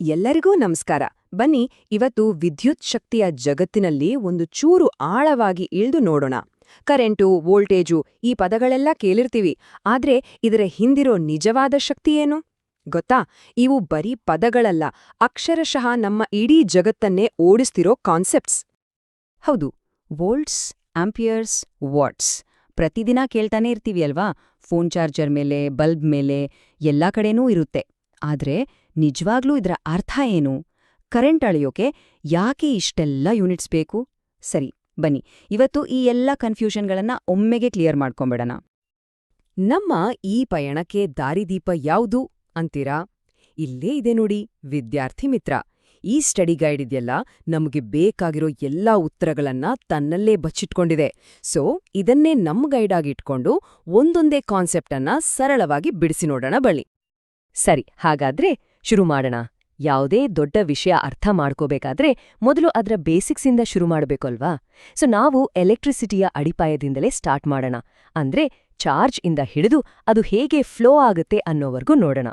ಎಲ್ಲರಿಗೂ ನಮಸ್ಕಾರ. ಬನ್ನಿ, ಇವತ್ತು ವಿದ್ಯುತ್ ಶಕ್ತಿಯ ಜಗತ್ತಿನಲ್ಲಿ ಒಂದು ಚೂರು ಆಳವಾಗಿ ಇಳ್ದು ನೋಡೋಣ. ಕರೆಂಟು, ವೋಲ್ಟೇಜು ಈ ಪದಗಳೆಲ್ಲ ಕೇಳಿರ್ತೀವಿ. ಆದ್ರೆ ಇದರ ಹಿಂದಿರೋ ನಿಜವಾದ ಶಕ್ತಿ ಏನು? ಗೊತ್ತಾ? ಇವು ಬರೀ ಪದಗಳಲ್ಲ, ಅಕ್ಷರಶಃ ನಮ್ಮ ಇಡೀ ಜಗತ್ತನ್ನೇ ಓಡಿಸ್ತಿರೋ ಕಾನ್ಸೆಪ್ಟ್ಸ್. ಹೌದು, ವೋಲ್ಟ್ಸ್, ಆಂಪಿಯರ್ಸ್, ವಾಟ್ಸ್. ಪ್ರತಿದಿನ ಕೇಳ್ತಾನೆ ಇರ್ತೀವಿ ಅಲ್ವಾ? ಫೋನ್ ಚಾರ್ಜರ್ ಮೇಲೆ, ಬಲ್ಬ್ ಮೇಲೆ, ಎಲ್ಲಾ ಕಡೆನೂ ಇರುತ್ತೆ. ಆದ್ರೆ ನಿಜವಾಗ್ಲೂ ಇದರ ಅರ್ಥ ಏನು? ಕರೆಂಟ್ ಅಳೆಯೋಕೆ ಯಾಕೆ ಇಷ್ಟೆಲ್ಲ ಯೂನಿಟ್ಸ್ ಬೇಕು? ಸರಿ, ಬನ್ನಿ, ಇವತ್ತು ಈ ಎಲ್ಲ ಕನ್ಫ್ಯೂಷನ್ಗಳನ್ನ ಒಮ್ಮೆಗೆ ಕ್ಲಿಯರ್ ಮಾಡ್ಕೊಂಬಿಡೋಣ. ನಮ್ಮ ಈ ಪಯಣಕ್ಕೆ ದಾರಿದೀಪ ಯಾವುದು ಅಂತೀರಾ? ಇಲ್ಲೇ ಇದೆ ನೋಡಿ, ವಿದ್ಯಾರ್ಥಿ ಮಿತ್ರ. ಈ ಸ್ಟಡಿ ಗೈಡ್ ಇದೆಯಲ್ಲ, ನಮಗೆ ಬೇಕಾಗಿರೋ ಎಲ್ಲಾ ಉತ್ತರಗಳನ್ನ ತನ್ನಲ್ಲೇ ಬಚ್ಚಿಟ್ಕೊಂಡಿದೆ. ಸೊ, ಇದನ್ನೇ ನಮ್ಮ ಗೈಡ್ ಆಗಿಟ್ಕೊಂಡು ಒಂದೊಂದೇ ಕಾನ್ಸೆಪ್ಟನ್ನ ಸರಳವಾಗಿ ಬಿಡಿಸಿ ನೋಡೋಣ ಬಳ್ಳಿ ಸರಿ, ಹಾಗಾದ್ರೆ ಶುರು ಮಾಡೋಣ. ಯಾವುದೇ ದೊಡ್ಡ ವಿಷಯ ಅರ್ಥ ಮಾಡ್ಕೋಬೇಕಾದ್ರೆ ಮೊದಲು ಅದರ ಬೇಸಿಕ್ಸಿಂದ ಶುರು ಮಾಡಬೇಕಲ್ವಾ? ಸೊ, ನಾವು ಎಲೆಕ್ಟ್ರಿಸಿಟಿಯ ಅಡಿಪಾಯದಿಂದಲೇ ಸ್ಟಾರ್ಟ್ ಮಾಡೋಣ. ಅಂದ್ರೆ ಚಾರ್ಜ್ ಇಂದ ಹಿಡಿದು ಅದು ಹೇಗೆ ಫ್ಲೋ ಆಗುತ್ತೆ ಅನ್ನೋವರೆಗೂ ನೋಡೋಣ.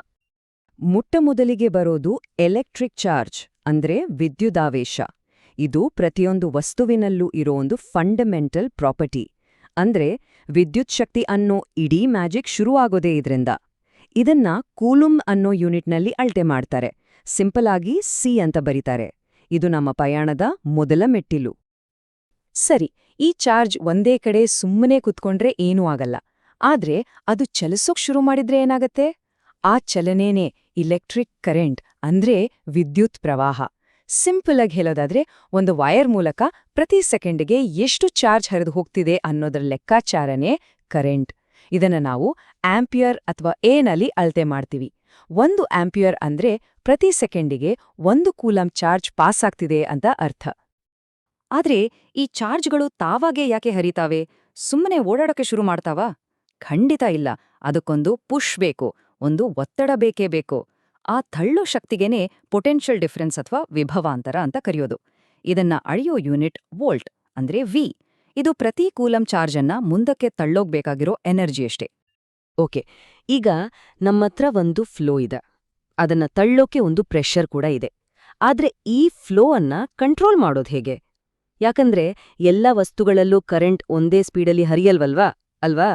ಮುಟ್ಟ ಮೊದಲಿಗೆ ಬರೋದು ಎಲೆಕ್ಟ್ರಿಕ್ ಚಾರ್ಜ್, ಅಂದ್ರೆ ವಿದ್ಯುದಾವೇಶ. ಇದು ಪ್ರತಿಯೊಂದು ವಸ್ತುವಿನಲ್ಲೂ ಇರೋ ಒಂದು ಫಂಡಮೆಂಟಲ್ ಪ್ರಾಪರ್ಟಿ. ಅಂದ್ರೆ ವಿದ್ಯುತ್ ಶಕ್ತಿ ಅನ್ನೋ ಇಡೀ ಮ್ಯಾಜಿಕ್ ಶುರುವಾಗೋದೇ ಇದ್ರಿಂದ. ಇದನ್ನ ಕೂಲುಮ್ ಅನ್ನೋ ಯೂನಿಟ್ನಲ್ಲಿ ಅಳತೆ ಮಾಡ್ತಾರೆ. ಸಿಂಪಲ್ ಆಗಿ ಸಿ ಅಂತ ಬರೀತಾರೆ. ಇದು ನಮ್ಮ ಪ್ರಯಾಣದ ಮೊದಲ ಮೆಟ್ಟಿಲು. ಸರಿ, ಈ ಚಾರ್ಜ್ ಒಂದೇ ಕಡೆ ಸುಮ್ಮನೆ ಕುತ್ಕೊಂಡ್ರೆ ಏನೂ ಆಗಲ್ಲ. ಆದ್ರೆ ಅದು ಚಲಿಸೋಕ್ ಶುರು ಮಾಡಿದ್ರೆ ಏನಾಗತ್ತೆ? ಆ ಚಲನೇನೆ ಇಲೆಕ್ಟ್ರಿಕ್ ಕರೆಂಟ್ ಅಂದ್ರೆ ವಿದ್ಯುತ್ ಪ್ರವಾಹ. ಸಿಂಪಲ್ ಆಗಿ ಹೇಳೋದಾದ್ರೆ ಒಂದು ವೈರ್ ಮೂಲಕ ಪ್ರತಿ ಸೆಕೆಂಡ್ಗೆ ಎಷ್ಟು ಚಾರ್ಜ್ ಹರಿದು ಹೋಗ್ತಿದೆ ಅನ್ನೋದ್ರ ಲೆಕ್ಕಾಚಾರನೇ ಕರೆಂಟ್. ಇದನ್ನ ನಾವು ಆಂಪಿಯರ್ ಅಥವಾ ಏನಲ್ಲಿ ಅಳತೆ ಮಾಡ್ತೀವಿ. ಒಂದು ಆಂಪಿಯರ್ ಅಂದ್ರೆ ಪ್ರತಿ ಸೆಕೆಂಡಿಗೆ ಒಂದು ಕೂಲಂ ಚಾರ್ಜ್ ಪಾಸ್ ಆಗ್ತಿದೆ ಅಂತ ಅರ್ಥ. ಆದ್ರೆ ಈ ಚಾರ್ಜ್ಗಳು ತಾವಾಗೇ ಯಾಕೆ ಹರಿತಾವೆ? ಸುಮ್ಮನೆ ಓಡಾಡೋಕೆ ಶುರು ಮಾಡ್ತಾವಾ? ಖಂಡಿತ ಇಲ್ಲ. ಅದಕ್ಕೊಂದು ಪುಷ್ ಬೇಕು, ಒಂದು ಒತ್ತಡ ಬೇಕೇ ಬೇಕು. ಆ ತಳ್ಳೋ ಶಕ್ತಿಗೇನೆ ಪೊಟೆನ್ಷಿಯಲ್ ಡಿಫರೆನ್ಸ್ ಅಥವಾ ವಿಭವಾಂತರ ಅಂತ ಕರೆಯೋದು. ಇದನ್ನ ಅಳೆಯೋ ಯೂನಿಟ್ ವೋಲ್ಟ್ ಅಂದ್ರೆ ವಿ ಇದು ಪ್ರತಿ ಕೂಲಂ ಚಾರ್ಜನ್ನ ಮುಂದಕ್ಕೆ ತಳ್ಳೋಗ್ಬೇಕಾಗಿರೋ ಎನರ್ಜಿ ಅಷ್ಟೇ. ಓಕೆ, ಈಗ ನಮ್ಮತ್ರ ಒಂದು ಫ್ಲೋ ಇದೆ. ಅದನ್ನ ತಳ್ಳೋಕೆ ಒಂದು ಪ್ರೆಷರ್ ಕೂಡ ಇದೆ. ಆದ್ರೆ ಈ ಫ್ಲೋ ಅನ್ನ ಕಂಟ್ರೋಲ್ ಮಾಡೋದು ಹೇಗೆ? ಯಾಕಂದ್ರೆ ಎಲ್ಲ ವಸ್ತುಗಳಲ್ಲೂ ಕರೆಂಟ್ ಒಂದೇ ಸ್ಪೀಡಲ್ಲಿ ಹರಿಯಲ್ವಲ್ವಾ? ಅಲ್ವಾ?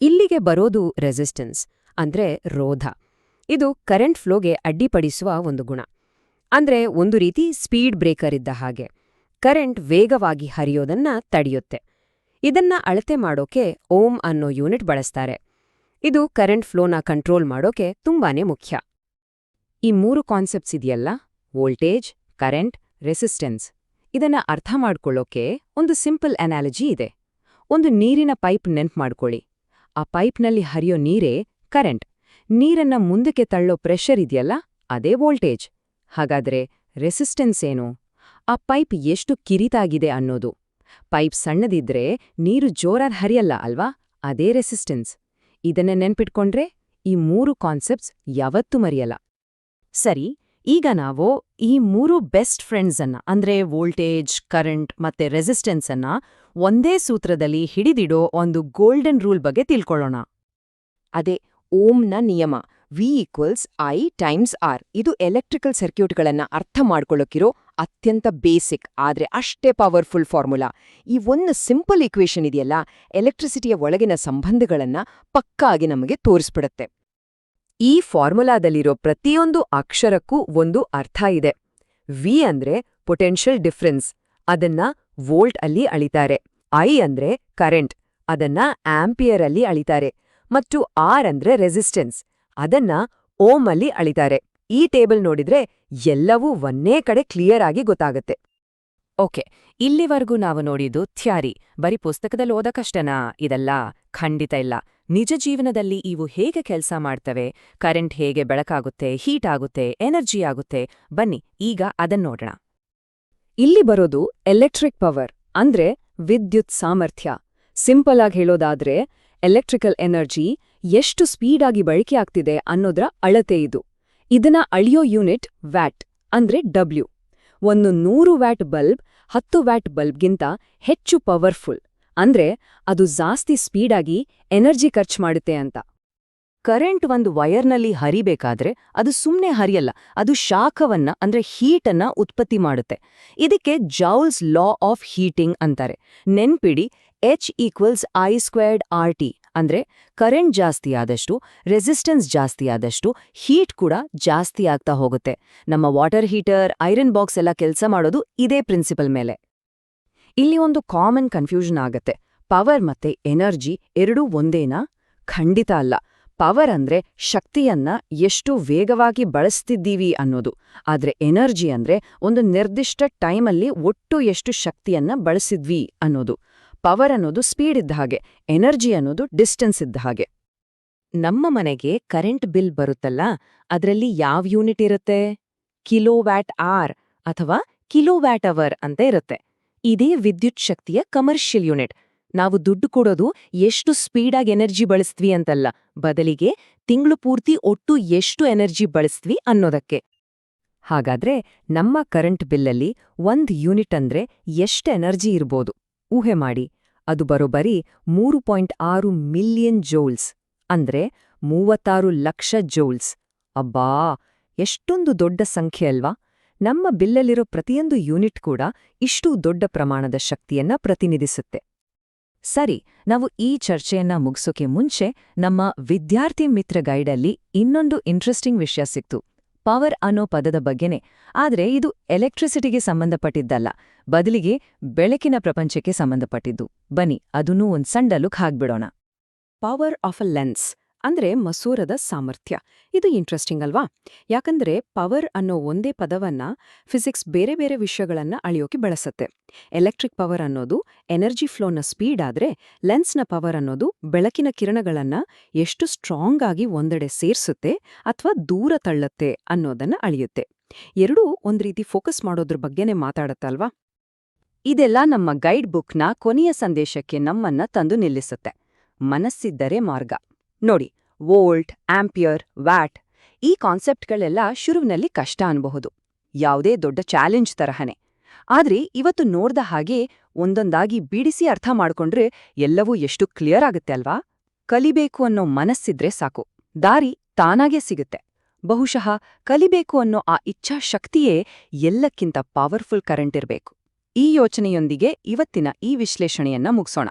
ಇಲ್ಲಿಗೆ ಬರೋದು ರೆಸಿಸ್ಟೆನ್ಸ್, ಅಂದ್ರೆ ರೋಧ. ಇದು ಕರೆಂಟ್ ಫ್ಲೋಗೆ ಅಡ್ಡಿಪಡಿಸುವ ಒಂದು ಗುಣ. ಅಂದ್ರೆ ಒಂದು ರೀತಿ ಸ್ಪೀಡ್ ಬ್ರೇಕರ್ ಇದ್ದ ಹಾಗೆ. ಕರೆಂಟ್ ವೇಗವಾಗಿ ಹರಿಯೋದನ್ನ ತಡೆಯುತ್ತೆ. ಇದನ್ನ ಅಳತೆ ಮಾಡೋಕೆ ಓಮ್ ಅನ್ನೋ ಯೂನಿಟ್ ಬಳಸ್ತಾರೆ. ಇದು ಕರೆಂಟ್ ಫ್ಲೋನ ಕಂಟ್ರೋಲ್ ಮಾಡೋಕೆ ತುಂಬಾನೇ ಮುಖ್ಯ. ಈ ಮೂರು ಕಾನ್ಸೆಪ್ಟ್ಸ್ ಇದೆಯಲ್ಲ? Voltage, current, resistance. ಇದನ್ನ ಅರ್ಥ ಮಾಡ್ಕೊಳ್ಳೋಕೆ ಒಂದು ಸಿಂಪಲ್ ಅನಾಲಜಿ ಇದೆ. ಒಂದು ನೀರಿನ ಪೈಪ್ ನೆನ್ಪು ಮಾಡ್ಕೊಳ್ಳಿ. ಆ ಪೈಪ್ನಲ್ಲಿ ಹರಿಯೋ ನೀರೇ ಕರೆಂಟ್. ನೀರನ್ನ ಮುಂದಕ್ಕೆ ತಳ್ಳೋ ಪ್ರೆಷರ್ ಇದೆಯಲ್ಲ, ಅದೇ ವೋಲ್ಟೇಜ್. ಹಾಗಾದ್ರೆ ರೆಸಿಸ್ಟೆನ್ಸ್ ಏನು? ಆ ಪೈಪ್ ಎಷ್ಟು ಕಿರಿತಾಗಿದೆ ಅನ್ನೋದು. ಪೈಪ್ ಸಣ್ಣದಿದ್ರೆ ನೀರು ಜೋರಾಗಿ ಹರಿಯಲ್ಲ ಅಲ್ವಾ? ಅದೇ ರೆಸಿಸ್ಟೆನ್ಸ್ ಇದನ್ನ ನೆನ್ಪಿಟ್ಕೊಂಡ್ರೆ ಈ ಮೂರು ಕಾನ್ಸೆಪ್ಟ್ಸ್ ಯಾವತ್ತೂ ಮರೆಯಲ್ಲ. ಸರಿ, ಈಗ ನಾವು ಈ ಮೂರು ಬೆಸ್ಟ್ ಫ್ರೆಂಡ್ಸ್ ಅಂದ್ರೆ ವೋಲ್ಟೇಜ್ ಕರೆಂಟ್ ಮತ್ತೆ ರೆಸಿಸ್ಟೆನ್ಸ್ ಅನ್ನ ಒಂದೇ ಸೂತ್ರದಲ್ಲಿ ಹಿಡಿದಿಡೋ ಒಂದು ಗೋಲ್ಡನ್ ರೂಲ್ ಬಗ್ಗೆ ತಿಳ್ಕೊಳ್ಳೋಣ. ಅದೇ ಓಮ್ನ ನಿಯಮ. V equals I times R ಇದು ಎಲೆಕ್ಟ್ರಿಕಲ್ ಸರ್ಕ್ಯೂಟ್ಗಳನ್ನು ಅರ್ಥ ಮಾಡ್ಕೊಳ್ಳೋಕಿರೋ ಅತ್ಯಂತ ಬೇಸಿಕ್ ಆದ್ರೆ ಅಷ್ಟೇ ಪವರ್ಫುಲ್ ಫಾರ್ಮುಲಾ ಈ ಒಂದು ಸಿಂಪಲ್ ಈಕ್ವೇಷನ್ ಇದೆಯಲ್ಲ ಎಲೆಕ್ಟ್ರಿಸಿಟಿಯ ಒಳಗಿನ ಸಂಬಂಧಗಳನ್ನು ಪಕ್ಕಾಗಿ ನಮಗೆ ತೋರಿಸ್ಬಿಡತ್ತೆ. ಈ ಫಾರ್ಮುಲಾದಲ್ಲಿರೋ ಪ್ರತಿಯೊಂದು ಅಕ್ಷರಕ್ಕೂ ಒಂದು ಅರ್ಥ ಇದೆ. ವಿ ಅಂದ್ರೆ ಪೊಟೆನ್ಷಿಯಲ್ ಡಿಫರೆನ್ಸ್ ಅದನ್ನ ವೋಲ್ಟ್ ಅಲ್ಲಿ ಅಳಿತಾರೆ. ಐ ಅಂದ್ರೆ ಕರೆಂಟ್ ಅದನ್ನ ಆಂಪಿಯರ್ ಅಲ್ಲಿ ಅಳಿತಾರೆ. ಮತ್ತು ಆರ್ ಅಂದ್ರೆ ರೆಸಿಸ್ಟೆನ್ಸ್ ಅದನ್ನ ಓಮ್ ಅಲ್ಲಿ ಅಳಿತಾರೆ. ಈ ಟೇಬಲ್ ನೋಡಿದ್ರೆ ಎಲ್ಲವೂ ಒಂದೇ ಕಡೆ ಕ್ಲಿಯರ್ ಆಗಿ ಗೊತ್ತಾಗತ್ತೆ. ಓಕೆ ಇಲ್ಲಿವರೆಗೂ ನಾವು ನೋಡಿದ್ದು ಥ್ಯಾರಿ. ಬರೀ ಪುಸ್ತಕದಲ್ಲಿ ಓದಕಷ್ಟನಾ ಇದಲ್ಲ ಖಂಡಿತ ಇಲ್ಲ. ನಿಜ ಜೀವನದಲ್ಲಿ ಇವು ಹೇಗೆ ಕೆಲಸ ಮಾಡ್ತವೆ? ಕರೆಂಟ್ ಹೇಗೆ ಬೆಳಕಾಗುತ್ತೆ? ಹೀಟ್ ಆಗುತ್ತೆ? ಎನರ್ಜಿ ಆಗುತ್ತೆ? ಬನ್ನಿ ಈಗ ಅದನ್ನೋಡೋಣ ಇಲ್ಲಿ ಬರೋದು ಎಲೆಕ್ಟ್ರಿಕ್ ಪವರ್ ಅಂದ್ರೆ ವಿದ್ಯುತ್ ಸಾಮರ್ಥ್ಯ. ಸಿಂಪಲ್ ಆಗಿ ಹೇಳೋದಾದ್ರೆ ಎಲೆಕ್ಟ್ರಿಕಲ್ ಎನರ್ಜಿ ಎಷ್ಟು ಸ್ಪೀಡಾಗಿ ಬಳಕೆ ಆಗ್ತಿದೆ ಅನ್ನೋದ್ರ ಅಳತೆ ಇದು. ಇದನ್ನ ಅಳಿಯೋ ಯೂನಿಟ್ ವ್ಯಾಟ್, ಅಂದ್ರೆ ಡಬ್ಲ್ಯೂ ಒಂದು ನೂರು ವ್ಯಾಟ್ ಬಲ್ಬ್, ಹತ್ತು ವ್ಯಾಟ್ ಬಲ್ಬ್ಗಿಂತ ಹೆಚ್ಚು ಪವರ್ಫುಲ್, ಅಂದ್ರೆ ಅದು ಜಾಸ್ತಿ ಸ್ಪೀಡಾಗಿ ಎನರ್ಜಿ ಖರ್ಚು ಮಾಡುತ್ತೆ ಅಂತ. ಕರೆಂಟ್ ಒಂದು ವೈರ್ನಲ್ಲಿ ಹರಿಬೇಕಾದ್ರೆ ಅದು ಸುಮ್ಮನೆ ಹರಿಯಲ್ಲ, ಅದು ಶಾಖವನ್ನ, ಅಂದ್ರೆ ಹೀಟನ್ನ ಉತ್ಪತ್ತಿ ಮಾಡುತ್ತೆ. ಇದಕ್ಕೆ ಜೌಲ್ಸ್ ಲಾ ಆಫ್ ಹೀಟಿಂಗ್ ಅಂತಾರೆ. ನೆನ್ಪಿಡಿ H equals I squared R T ಅಂದ್ರೆ ಕರೆಂಟ್ ಜಾಸ್ತಿ ಆದಷ್ಟು ರೆಸಿಸ್ಟೆನ್ಸ್ ಜಾಸ್ತಿ ಆದಷ್ಟು ಹೀಟ್ ಕೂಡ ಜಾಸ್ತಿ ಆಗ್ತಾ ಹೋಗುತ್ತೆ. ನಮ್ಮ ವಾಟರ್ ಹೀಟರ್ ಐರನ್ ಬಾಕ್ಸ್ ಎಲ್ಲ ಕೆಲಸ ಮಾಡೋದು ಇದೇ ಪ್ರಿನ್ಸಿಪಲ್ ಮೇಲೆ. ಇಲ್ಲಿ ಒಂದು ಕಾಮನ್ ಕನ್ಫ್ಯೂಷನ್ ಆಗತ್ತೆ. ಪವರ್ ಮತ್ತೆ ಎನರ್ಜಿ ಎರಡೂ ಒಂದೇನಾ? ಖಂಡಿತ ಅಲ್ಲ. ಪವರ್ ಅಂದ್ರೆ ಶಕ್ತಿಯನ್ನ ಎಷ್ಟು ವೇಗವಾಗಿ ಬಳಸ್ತಿದ್ದೀವಿ ಅನ್ನೋದು. ಆದ್ರೆ ಎನರ್ಜಿ ಅಂದ್ರೆ ಒಂದು ನಿರ್ದಿಷ್ಟ ಟೈಮಲ್ಲಿ ಒಟ್ಟು ಎಷ್ಟು ಶಕ್ತಿಯನ್ನ ಬಳಸಿದ್ವಿ ಅನ್ನೋದು. ಪವರ್ ಅನ್ನೋದು ಸ್ಪೀಡ್ ಇದ್ದ ಹಾಗೆ ಎನರ್ಜಿ ಅನ್ನೋದು ಡಿಸ್ಟೆನ್ಸ್ ಇದ್ದ ಹಾಗೆ. ನಮ್ಮ ಮನೆಗೆ ಕರೆಂಟ್ ಬಿಲ್ ಬರುತ್ತಲ್ಲ, ಅದರಲ್ಲಿ ಯಾವ ಯೂನಿಟ್ ಇರುತ್ತೆ? ಕಿಲೋವ್ಯಾಟ್ ಆರ್ ಅಥವಾ ಕಿಲೋವ್ಯಾಟ್ ಅವರ್ ಅಂತ ಇರುತ್ತೆ. ಇದೇ ವಿದ್ಯುತ್ ಶಕ್ತಿಯ ಕಮರ್ಷಿಯಲ್ ಯೂನಿಟ್ ನಾವು ದುಡ್ಡು ಕೊಡೋದು ಎಷ್ಟು ಸ್ಪೀಡಾಗಿ ಎನರ್ಜಿ ಬಳಸ್ತ್ವಿ ಅಂತಲ್ಲ, ಬದಲಿಗೆ ತಿಂಗಳು ಪೂರ್ತಿ ಒಟ್ಟು ಎಷ್ಟು ಎನರ್ಜಿ ಬಳಸ್ತ್ವಿ ಅನ್ನೋದಕ್ಕೆ. ಹಾಗಾದ್ರೆ ನಮ್ಮ ಕರೆಂಟ್ ಬಿಲ್ಲಲ್ಲಿ ಒಂದ್ ಯೂನಿಟ್ ಅಂದ್ರೆ ಎಷ್ಟು ಎನರ್ಜಿ ಇರ್ಬೋದು? ಊಹೆ ಮಾಡಿ. ಅದು ಬರೋಬರಿ ಮೂರು ಪಾಯಿಂಟ್ ಆರು ಮಿಲಿಯನ್ ಜೋಲ್ಸ್, ಅಂದ್ರೆ ಮೂವತ್ತಾರು ಲಕ್ಷ ಜೋಲ್ಸ್. ಅಬ್ಬಾ! ಎಷ್ಟೊಂದು ದೊಡ್ಡ ಸಂಖ್ಯೆ ಅಲ್ವಾ? ನಮ್ಮ ಬಿಲ್ಲಲ್ಲಿರೋ ಪ್ರತಿಯೊಂದು ಯೂನಿಟ್ ಕೂಡ ಇಷ್ಟು ದೊಡ್ಡ ಪ್ರಮಾಣದ ಶಕ್ತಿಯನ್ನ ಪ್ರತಿನಿಧಿಸುತ್ತೆ. ಸರಿ, ನಾವು ಈ ಚರ್ಚೆಯನ್ನ ಮುಗಿಸೋಕೆ ಮುಂಚೆ ನಮ್ಮ ವಿದ್ಯಾರ್ಥಿ ಮಿತ್ರ ಗೈಡಲ್ಲಿ ಇನ್ನೊಂದು ಇಂಟ್ರೆಸ್ಟಿಂಗ್ ವಿಷಯ ಸಿಕ್ತು. ಪವರ್ ಅನ್ನೋ ಪದದ ಬಗ್ಗೆನೇ. ಆದರೆ ಇದು ಎಲೆಕ್ಟ್ರಿಸಿಟಿಗೆ ಸಂಬಂಧಪಟ್ಟಿದ್ದಲ್ಲ. ಬದಲಿಗೆ ಬೆಳಕಿನ ಪ್ರಪಂಚಕ್ಕೆ ಸಂಬಂಧಪಟ್ಟಿದ್ದು. ಬನ್ನಿ, ಅದನ್ನೂ ಒಂದು ಸಣ್ಣ look ಹಾಕ್ಬಿಡೋಣ. Power of a lens. ಅಂದ್ರೆ ಮಸೂರದ ಸಾಮರ್ಥ್ಯ. ಇದು ಇಂಟ್ರೆಸ್ಟಿಂಗ್ ಅಲ್ವಾ? ಯಾಕಂದ್ರೆ ಪವರ್ ಅನ್ನೋ ಒಂದೇ ಪದವನ್ನ ಫಿಸಿಕ್ಸ್ ಬೇರೆ ಬೇರೆ ವಿಷಯಗಳನ್ನ ಅಳಿಯೋಕೆ ಬಳಸತ್ತೆ. ಎಲೆಕ್ಟ್ರಿಕ್ ಪವರ್ ಅನ್ನೋದು ಎನರ್ಜಿ ಫ್ಲೋನ ಸ್ಪೀಡ್ ಆದ್ರೆ ಲೆನ್ಸ್ನ ಪವರ್ ಅನ್ನೋದು ಬೆಳಕಿನ ಕಿರಣಗಳನ್ನ ಎಷ್ಟು ಸ್ಟ್ರಾಂಗ್ ಆಗಿ ಒಂದೆಡೆ ಸೇರಿಸುತ್ತೆ ಅಥವಾ ದೂರ ತಳ್ಳುತ್ತೆ ಅನ್ನೋದನ್ನ ಅಳಿಯುತ್ತೆ. ಎರಡೂ ಒಂದ್ ರೀತಿ ಫೋಕಸ್ ಮಾಡೋದ್ರ ಬಗ್ಗೆನೇ ಮಾತಾಡತ್ತಲ್ವಾ ಇದೆಲ್ಲ ನಮ್ಮ ಗೈಡ್ ಬುಕ್ನ ಕೊನೆಯ ಸಂದೇಶಕ್ಕೆ ನಮ್ಮನ್ನ ತಂದು ನಿಲ್ಲಿಸುತ್ತೆ. ಮನಸ್ಸಿದ್ದರೆ ಮಾರ್ಗ. ನೋಡಿ, ವೋಲ್ಟ್, ಆಂಪಿಯರ್, ವ್ಯಾಟ್ ಈ ಕಾನ್ಸೆಪ್ಟ್ಗಳೆಲ್ಲ ಶುರುವಿನಲ್ಲಿ ಕಷ್ಟ ಅನ್ಬಹುದು. ಯಾವುದೇ ದೊಡ್ಡ ಚಾಲೆಂಜ್ ತರಹನೇ. ಆದ್ರೆ ಇವತ್ತು ನೋಡ್ದ ಹಾಗೆ ಒಂದೊಂದಾಗಿ ಬಿಡಿಸಿ ಅರ್ಥ ಮಾಡ್ಕೊಂಡ್ರೆ ಎಲ್ಲವೂ ಎಷ್ಟು ಕ್ಲಿಯರ್ ಆಗುತ್ತೆ ಅಲ್ವಾ? ಕಲಿಬೇಕು ಅನ್ನೋ ಮನಸ್ಸಿದ್ರೆ ಸಾಕು. ದಾರಿ ತಾನಾಗೇ ಸಿಗುತ್ತೆ. ಬಹುಶಃ ಕಲಿಬೇಕು ಅನ್ನೋ ಆ ಇಚ್ಛಾಶಕ್ತಿಯೇ ಎಲ್ಲಕ್ಕಿಂತ ಪವರ್ಫುಲ್ ಕರೆಂಟ್ ಇರಬೇಕು. ಈ ಯೋಚನೆಯೊಂದಿಗೆ ಇವತ್ತಿನ ಈ ವಿಶ್ಲೇಷಣೆಯನ್ನ ಮುಗಿಸೋಣ.